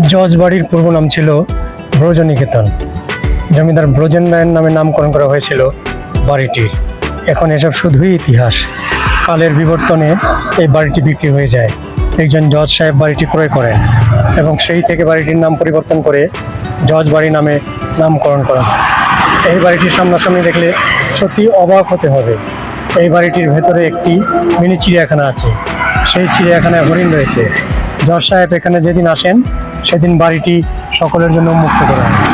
জজ বাড়ির পূর্ব নাম ছিল ব্রজনিকেতন। জমিদার ব্রজেন রায়ের নামে নামকরণ করা হয়েছিল বাড়িটির। এখন এসব শুধুই ইতিহাস। কালের বিবর্তনে এই বাড়িটি বিক্রি হয়ে যায়। একজন জজ সাহেব বাড়িটি ক্রয় করেন এবং সেই থেকে বাড়িটির নাম পরিবর্তন করে জজ বাড়ি নামে নামকরণ করেন। এই বাড়িটির সামনাসামনি দেখলে সত্যি অবাক হতে হবে। এই বাড়িটির ভেতরে একটি মিনি চিড়িয়াখানা আছে। সেই চিড়িয়াখানায় হরিণ রয়েছে। জজ সাহেব এখানে যেদিন আসেন সেদিন বাড়িটি সকলের জন্য মুক্ত করা হয়।